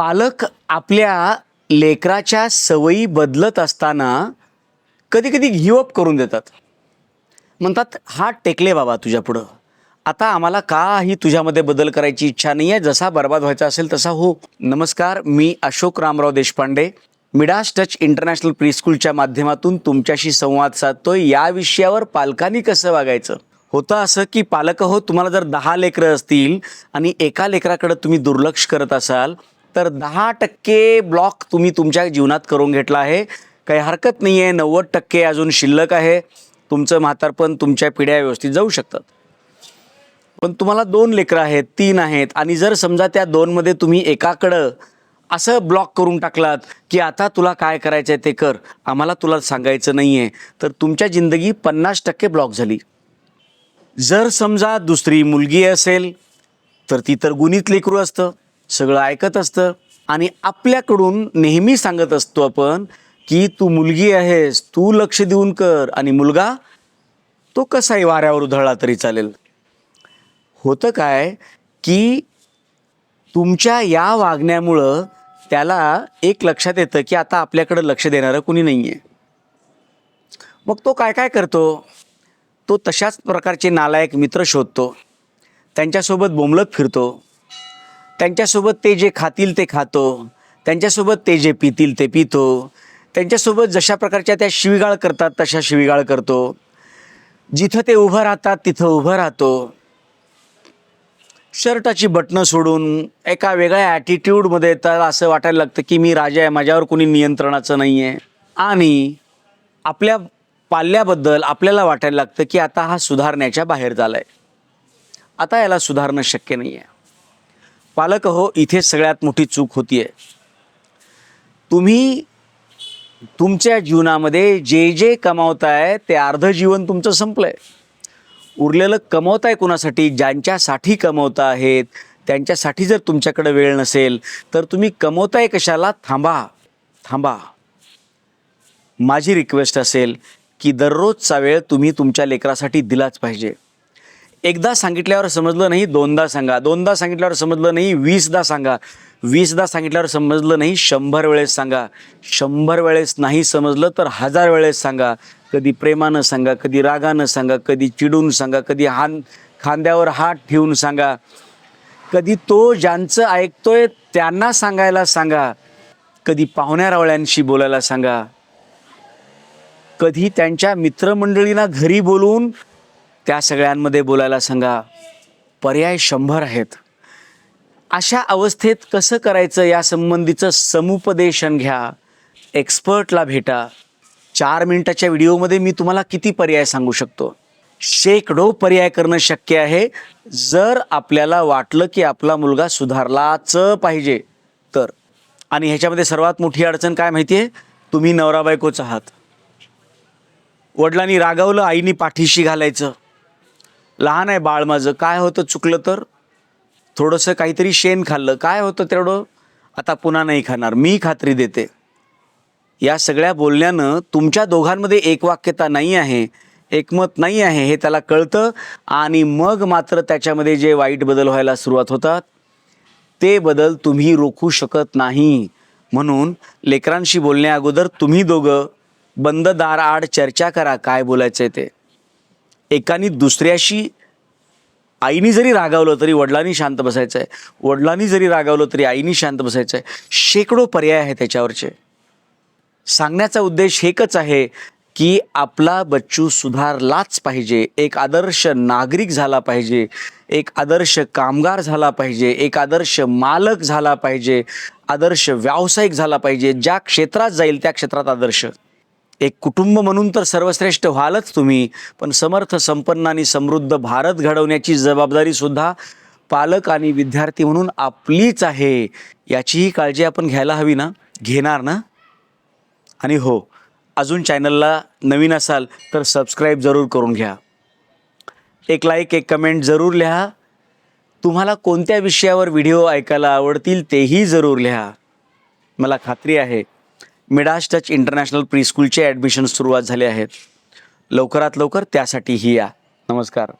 पालक आपल्या लेकराच्या सवयी बदलत असताना कधी कधी गिवअप करून देतात. म्हणतात हा टेकले बाबा तुझ्या पुढं. आता आम्हाला काही तुझ्यामध्ये बदल करायची इच्छा नाही आहे जसा बर्बाद व्हायचा असेल तसा हो. नमस्कार मी Ashok Ramrao Deshpande Midas Touch International प्रीस्कूलच्या माध्यमातून तुमच्याशी संवाद साधतोय. या विषयावर पालकांनी कसं वागायचं? होतं असं की पालक हो तुम्हाला जर दहा लेकरं असतील आणि एका लेकराकडे तुम्ही दुर्लक्ष करत असाल तर दहा टक्के ब्लॉक तुम्ही तुमच्या जीवनात करून घेतला आहे. काही हरकत नाही आहे नव्वद टक्के अजून शिल्लक आहे. तुमचं म्हातारपण तुमच्या पिढ्या व्यवस्थित जाऊ शकतात. पण तुम्हाला दोन लेकरं आहेत तीन आहेत आणि जर समजा त्या दोनमध्ये तुम्ही एकाकडं असं ब्लॉक करून टाकलात की आता तुला काय करायचं आहे ते कर. आम्हाला तुला सांगायचं नाही आहे तर तुमच्या जिंदगी पन्नास टक्के ब्लॉक झाली. जर समजा दुसरी मुलगी असेल तर ती तर गुणीत लेकरू असतं. सगळं ऐकत असतं आणि आपल्याकडून नेहमी सांगत असतो आपण की तू मुलगी आहेस तू लक्ष देऊन कर आणि मुलगा तो कसाही वाऱ्यावर उधळला तरी चालेल. होतं काय की तुमच्या या वागण्यामुळं त्याला एक लक्षात येतं की आता आपल्याकडं लक्ष देणारं कुणी नाही आहे मग तो काय काय करतो? तो तशाच प्रकारचे नालायक मित्र शोधतो. त्यांच्यासोबत बोंबलत फिरतो. त्यांच्यासोबत ते जे खातील ते खातो. त्यांच्यासोबत ते जे पितील ते पितो. त्यांच्यासोबत जशा प्रकारच्या त्या शिवीगाळ करतात तशा शिवीगाळ करतो. जिथं ते उभं राहतात तिथं उभं राहतो. शर्टाची बटणं सोडून एका वेगळ्या ॲटिट्यूडमध्ये तर असं वाटायला लागतं की मी राजा आहे माझ्यावर कोणी नियंत्रणाचं नाही आहे आणि आपल्या पाल्याबद्दल आपल्याला वाटायला लागतं की आता हा सुधारण्याच्या बाहेर झाला आहे आता याला सुधारणं शक्य नाही आहे पालक हो इथे सगळ्यात मोठी चूक होती आहे तुम्ही तुमच्या जीवनामध्ये जे जे कमावताय ते अर्ध जीवन तुमचं संपलंय. उरलेलं कमवताय कोणासाठी? ज्यांच्यासाठी कमवता आहेत त्यांच्यासाठी जर तुमच्याकडे वेळ नसेल तर तुम्ही कमवताय कशाला? थांबा थांबा. माझी रिक्वेस्ट असेल की दररोजचा वेळ तुम्ही तुमच्या लेकरासाठी दिलाच पाहिजे. एकदा सांगितल्यावर समजलं नाही दोनदा सांगा. दोनदा सांगितल्यावर समजलं नाही वीसदा सांगा. वीसदा सांगितल्यावर समजलं नाही शंभर वेळेस सांगा. शंभर वेळेस नाही समजलं तर हजार वेळेस सांगा. कधी प्रेमानं सांगा कधी रागानं सांगा कधी चिडून सांगा कधी हान खांद्यावर हात ठेवून सांगा. कधी तो ज्यांचं ऐकतोय त्यांना सांगायला सांगा. कधी पाहुण्या रावळ्यांशी बोलायला सांगा. कधी त्यांच्या मित्रमंडळींना घरी बोलवून त्या सगळ्यांमध्ये बोलायला सांगा पर्याय शंभर आहेत. अशा अवस्थेत कसं करायचं या संबंधीचं समुपदेशन घ्या. एक्सपर्टला भेटा. चार मिनटाच्या व्हिडिओमध्ये मी तुम्हाला किती पर्याय सांगू शकतो? शेकडो पर्याय करणं शक्य आहे. जर आपल्याला वाटलं की आपला मुलगा सुधारलाच पाहिजे तर. आणि ह्याच्यामध्ये सर्वात मोठी अडचण काय माहिती आहे? तुम्ही नवरा बायकोच आहात. वडिलांनी रागावलं आईनी पाठीशी घालायचं. लहान आहे बाळ माझं काय होतं चुकलं तर? थोडंसं काहीतरी शेण खाल्लं. काय होतं तेवढं? आता पुन्हा नाही खाणार मी खात्री देते. या सगळ्या बोलण्यानं तुमच्या दोघांमध्ये एकवाक्यता नाही आहे एकमत नाही आहे हे त्याला कळतं. आणि मग मात्र त्याच्यामध्ये जे वाईट बदल व्हायला सुरुवात होतात ते बदल तुम्ही रोखू शकत नाही. म्हणून लेकरांशी बोलण्या अगोदर तुम्ही दोघं बंद दार आड चर्चा करा काय बोलायचं आहे ते. एकानी दुसऱ्याशी आईनी जरी रागावलं तरी वडिलांनी शांत बसायचं आहे वडिलांनी जरी रागावलं तरी आईनी शांत बसायचं आहे शेकडो पर्याय आहे त्याच्यावरचे सांगण्याचा उद्देश एकच आहे की आपला बच्चू सुधारलाच पाहिजे. एक आदर्श नागरिक झाला पाहिजे. एक आदर्श कामगार झाला पाहिजे. एक आदर्श मालक झाला पाहिजे. आदर्श व्यावसायिक झाला पाहिजे. ज्या क्षेत्रात जाईल त्या क्षेत्रात आदर्श. एक कुटुंब म्हणून तर सर्वश्रेष्ठ व्हालच तुम्ही पण समर्थ संपन्न आणि समृद्ध भारत घडवण्याची जबाबदारी सुद्धा पालक आणि विद्यार्थी म्हणून आपलीच आहे. याचीही काळजी आपण घ्यायला हवी ना? घेणार ना? आणि हो अजून चॅनलला नवीन असाल तर सबस्क्राईब जरूर करून घ्या. एक लाईक एक कमेंट जरूर लिहा. तुम्हाला कोणत्या विषयावर व्हिडिओ ऐकायला आवडतील तेही जरूर लिहा. मला खात्री आहे मिडास टच इंटरनॅशनल प्रीस्कूलचे ॲडमिशन सुरुवात झाले आहेत लवकरात लवकर त्यासाठीही या. नमस्कार.